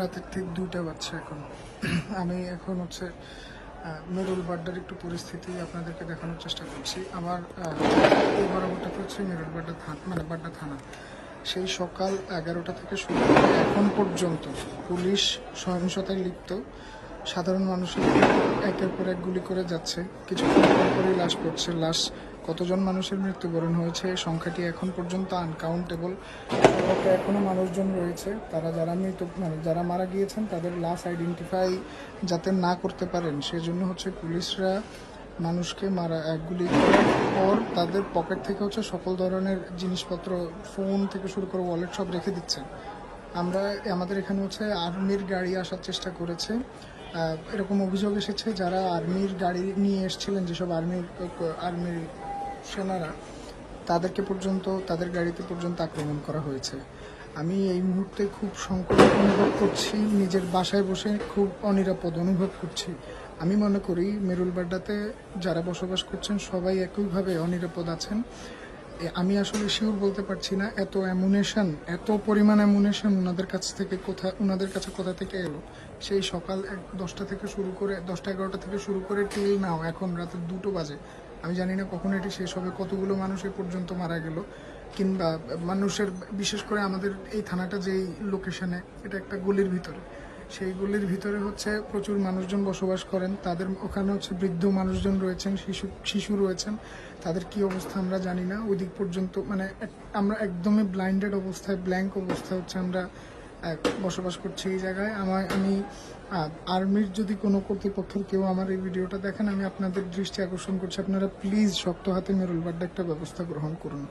রাতের ঠিক দুইটা বাচ্চা এখন। আমি এখন হচ্ছে মেরুল বাড্ডার একটু পরিস্থিতি আপনাদেরকে দেখানোর চেষ্টা করছি। আমার এই বরাবরটাতে হচ্ছে মেরুল বাড্ডা থানা মানে বাড্ডা থানা। সেই সকাল এগারোটা থেকে শুরু এখন পর্যন্ত পুলিশ সহিংসতায় লিপ্ত। সাধারণ মানুষের একের পর এক গুলি করে যাচ্ছে। কিছুক্ষণ পর পরই লাশ পড়ছে। লাশ, কতজন মানুষের মৃত্যুবরণ হয়েছে সংখ্যাটি এখন পর্যন্ত আনকাউন্টেবল এখনও মানুষজন রয়েছে। তারা যারা মৃত মানে যারা মারা গিয়েছেন, তাদের লাশ আইডেন্টিফাই যাতে না করতে পারেন। সেজন্য হচ্ছে পুলিশরা মানুষকে মারা এক গুলি করার পর তাদের পকেট থেকে হচ্ছে সকল ধরনের জিনিসপত্র ফোন থেকে শুরু করে ওয়ালেট সব রেখে দিচ্ছে আমরা, আমাদের এখানে হচ্ছে আর্মির গাড়ি আসার চেষ্টা করেছে। এরকম অভিযোগ এসেছে যারা আর্মির গাড়ি নিয়ে এসেছিলেন, যেসব আর্মির আর্মির সেনারা, তাদেরকে পর্যন্ত, তাদের গাড়িতে পর্যন্ত আক্রমণ করা হয়েছে। আমি এই মুহূর্তে খুব সংকট অনুভব করছি, নিজের বাসায় বসে খুব অনিরাপদ অনুভব করছি। আমি মনে করি মেরুলবাড্ডাতে যারা বসবাস করছেন, সবাই একইভাবে অনিরাপদ আছেন। আমি আসলে শিওর বলতে পারছি না, এত অ্যামুনেশন এত পরিমাণ অ্যামুনেশন ওনাদের কাছ থেকে কোথা, ওনাদের কাছে কোথা থেকে এলো? সেই সকাল এক, দশটা থেকে শুরু করে, দশটা এগারোটা থেকে শুরু করে টিল নাও এখন রাতে দুটো বাজে। আমি জানি না কখন এটি শেষ হবে, কতগুলো মানুষ এ পর্যন্ত মারা গেল, কিংবা মানুষের, বিশেষ করে আমাদের এই থানাটা যেই লোকেশনে এটা একটা গলির ভিতরে। সেই গলির ভিতরে হচ্ছে প্রচুর মানুষজন বসবাস করেন। তাদের ওখানে হচ্ছে বৃদ্ধ মানুষজন রয়েছেন, শিশু শিশু রয়েছেন। তাদের কি অবস্থা আমরা জানি না। ওই দিক পর্যন্ত মানে আমরা একদমই ব্লাইন্ডেড অবস্থায় ব্ল্যাঙ্ক অবস্থায় হচ্ছে আমরা বসবাস করছি এই জায়গায়। আমার আমি আর্মির যদি কোনো কর্তৃপক্ষের কেউ আমার এই ভিডিওটা দেখেন, আমি আপনাদের দৃষ্টি আকর্ষণ করছি। আপনারা প্লিজ শক্ত হাতে মেরুল বাড্ডা একটা ব্যবস্থা গ্রহণ করুন।